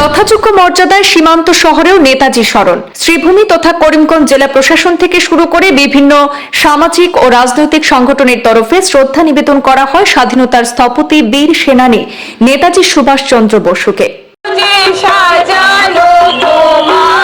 যথাযোগ্য মর্যাদায় সীমান্ত শহরেও নেতাজি স্মরণ। শ্রীভূমি তথা করিমগঞ্জ জেলা প্রশাসন থেকে শুরু করে বিভিন্ন সামাজিক ও রাজনৈতিক সংগঠনের তরফে শ্রদ্ধা নিবেদন করা হয় স্বাধীনতার স্থপতি বীর সেনানী নেতাজি সুভাষচন্দ্র বসুকে। তোমার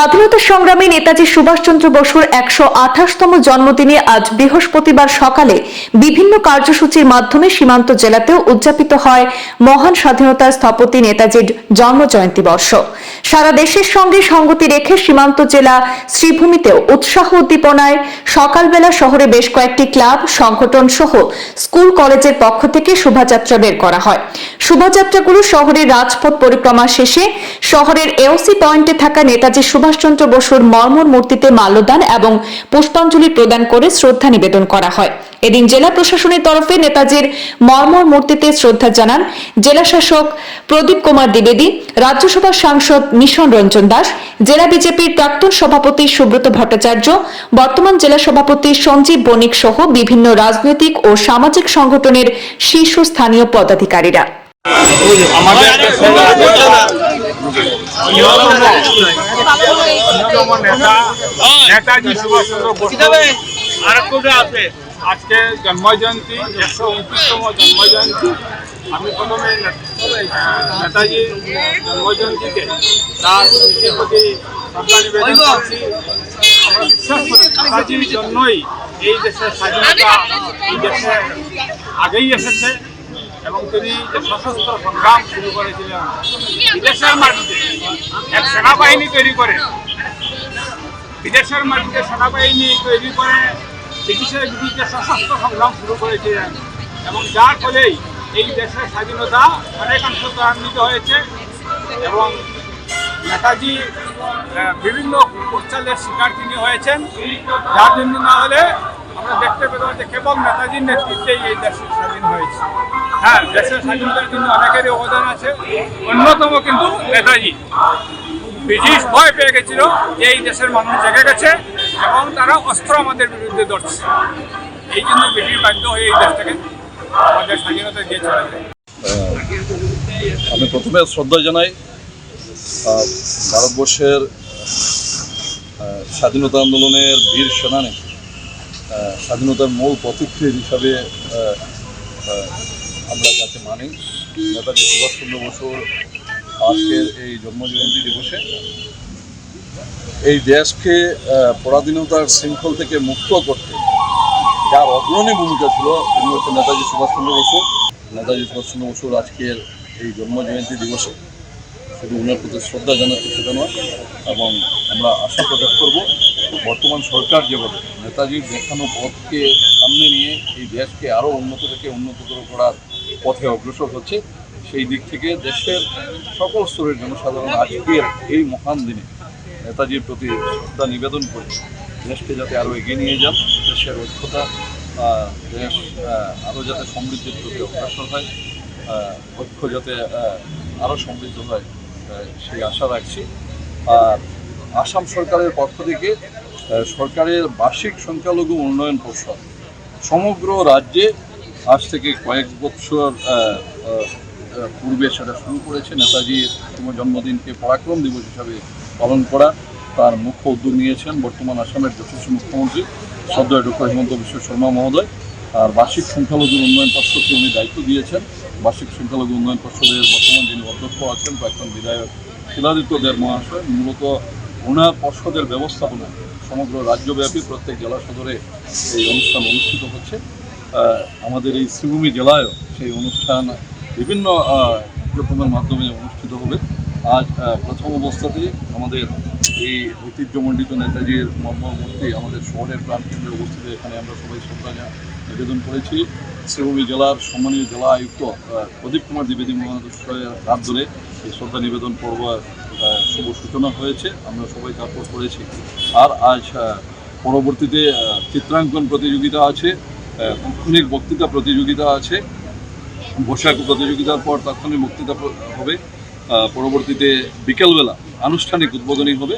স্বাধীনতা সংগ্রামী নেতাজি সুভাষচন্দ্র বসুর একশো আঠাশতম জন্মদিনে আজ বৃহস্পতিবার সকালে বিভিন্ন কার্যসূচির মাধ্যমে সীমান্ত জেলাতেও উদযাপিত হয় মহান স্বাধীনতার স্থপতি নেতাজির জন্ম জয়ন্তী বর্ষ। সারা দেশের সঙ্গে সঙ্গতি রেখে সীমান্ত জেলা শ্রীভূমিতেও উৎসাহ উদ্দীপনায় সকালবেলা শহরে বেশ কয়েকটি ক্লাব, সংগঠন সহ স্কুল, কলেজের পক্ষ থেকে শোভাযাত্রা বের করা হয়। শোভাযাত্রাগুলো শহরের রাজপথ পরিক্রমা শেষে শহরের এওসি পয়েন্টে থাকা নেতাজি সুভাষচন্দ্র বসুর মর্মর মূর্তিতে মাল্যদান এবং পুষ্পাঞ্জলি প্রদান করে শ্রদ্ধা নিবেদন করা হয়। এদিন জেলা প্রশাসনের তরফে নেতাজির মর্মর মূর্তিতে শ্রদ্ধা জানান জেলা শাসক প্রদীপ কুমার দ্বিবেদী, রাজ্যসভার সাংসদ মিশন রঞ্জন দাস, জেলা বিজেপির প্রাক্তন সভাপতি সুব্রত ভট্টাচার্য, বর্তমান জেলা সভাপতি সঞ্জীব বণিক সহ বিভিন্ন রাজনৈতিক ও সামাজিক সংগঠনের শীর্ষস্থানীয় পদাধিকারীরা। অন্যতম নেতা নেতাজি সুভাষচন্দ্র বসু। আছে আজকে জন্মজয়ন্তী একশো উনত্রিশতম জন্মজয়ন্তী আমি প্রথমে আহ, নেতাজির জন্মজয়ন্তীতে তার স্মৃতির প্রতি শ্রদ্ধা নিবেদন করছি। আমরা বিশ্বাস করি নেতাজির জন্যই এই দেশের স্বাধীনতা এই দেশে আগেই এসেছে। সশস্ত্র সংগ্রাম শুরু করেছিলেন, বিদেশের মাটিতে এক সেনাবাহিনী তৈরি করে। বিদেশের মাটিতে সেনাবাহিনী তৈরি করে ব্রিটিশের বিরুদ্ধে সশস্ত্র সংগ্রাম শুরু করেছিলেন এবং যার ফলেই এই দেশের স্বাধীনতা অনেকাংশ ত্বরান্বিত হয়েছে এবং নেতাজি বিভিন্ন কুচালের শিকার তিনি হয়েছেন। যার জন্য না হলে আমরা দেখতে পেতাম যে কেবল নেতাজির নেতৃত্বেই এই দেশ স্বাধীন হয়েছে। হ্যাঁ দেশের স্বাধীনতার জন্য অনেকেরই অবদান আছে, অন্যতম কিন্তু নেতাজি। ব্রিটিশ ভয় পেয়ে গেছিল যে এই দেশের মানুষ জেগে গেছে এবং তারা অস্ত্র আমাদের বিরুদ্ধে ধরছে। এই জন্য ব্রিটিশ বাধ্য হয়ে এই দেশটাকে আমাদের স্বাধীনতা দিয়ে চলে আমি প্রথমে শ্রদ্ধা জানাই ভারতবর্ষের স্বাধীনতা আন্দোলনের বীর সেনানী স্বাধীনতার মূল প্রতিক্রিয়া হিসাবে আমরা যাকে মানি, নেতাজি সুভাষচন্দ্র বসুর আজকের এই জন্মজয়ন্তী দিবসে, এই দেশকে পরাধীনতার শৃঙ্খল থেকে মুক্ত করতে যার অগ্রণী ভূমিকা ছিল, তিনি হচ্ছে নেতাজি সুভাষচন্দ্র বসু। নেতাজি সুভাষচন্দ্র বসুর আজকের এই জন্মজয়ন্তী দিবসে। শুধু প্রতি শ্রদ্ধা জানাতে সেটা নয় এবং আমরা আশা প্রকাশ করব, বর্তমান সরকার যেভাবে নেতাজির দেখানো পথকে সামনে নিয়ে এই দেশকে আরও উন্নত থেকে উন্নততর করার পথে অগ্রসর হচ্ছে, সেই দিক থেকে দেশের সকল স্তরের জনসাধারণ আজকের এই মহান দিনে নেতাজির প্রতি শ্রদ্ধা নিবেদন করে দেশকে যাতে আরও এগিয়ে নিয়ে যান, দেশের ঐক্যতা দেশ আরও যাতে সমৃদ্ধির প্রতি অগ্রসর হয় ঐক্য যাতে আরও সমৃদ্ধ হয়। সেই আশা রাখছি। আর আসাম সরকারের পক্ষ থেকে সরকারের বার্ষিক সংখ্যালঘু উন্নয়ন পর্ষদ সমগ্র রাজ্যে আজ থেকে কয়েক বছর পূর্বে সেটা শুরু করেছে নেতাজির জন্মদিনকে পরাক্রম দিবস হিসাবে পালন করা। তার মুখ্য উদ্যোগ নিয়েছেন বর্তমান আসামের যথেষ্ট মুখ্যমন্ত্রী সদ্যয় ডক্টর হিমন্ত বিশ্ব শর্মা মহোদয়। আর বার্ষিক সংখ্যালঘু উন্নয়ন পর্ষদকে উনি দায়িত্ব দিয়েছেন। বার্ষিক সংখ্যালঘু উন্নয়ন পর্ষদের বর্তমান যিনি অধ্যক্ষ আছেন প্রাক্তন বিধায়ক শিলাদিত্য দেব মহাশয়, মূলত ওনার পর্ষদের ব্যবস্থাপনা, সমগ্র রাজ্যব্যাপী প্রত্যেক জেলা সদরে এই অনুষ্ঠান অনুষ্ঠিত হচ্ছে। আমাদের এই শ্রীভূমি জেলায়ও সেই অনুষ্ঠান বিভিন্ন কার্যক্রমের মাধ্যমে অনুষ্ঠিত হবে। আজ প্রথম অবস্থাতে আমাদের এই ঐতিহ্যমণ্ডিত নেতাজির মর্মমূর্তি আমাদের শহরের প্রাণকেন্দ্রে অবস্থিত এখানে আমরা সবাই শ্রদ্ধা নিবেদন করেছি। শ্রীভূমি জেলার সম্মানীয় জেলা আয়ুক্ত প্রদীপ কুমার দ্বিবেদী মহাশয়ের হাত ধরে এই শ্রদ্ধা নিবেদন পর্ব শুভ সূচনা হয়েছে। আমরা সবাই তারপর করেছি। আর আজ পরবর্তীতে চিত্রাঙ্কন প্রতিযোগিতা আছে তাৎক্ষণিক বক্তৃতা প্রতিযোগিতা আছে। বৈশাখ প্রতিযোগিতার পর তাৎক্ষণিক বক্তৃতা হবে। পরবর্তীতে বিকেলবেলা আনুষ্ঠানিক উদ্বোধনী হবে।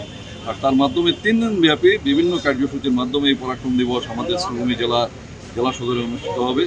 আর তার মাধ্যমে তিন দিন ব্যাপী বিভিন্ন কার্যসূচির মাধ্যমে এই পরাক্রম দিবস আমাদের শ্রীভূমি জেলা জেলা সদরে অনুষ্ঠিত হবে।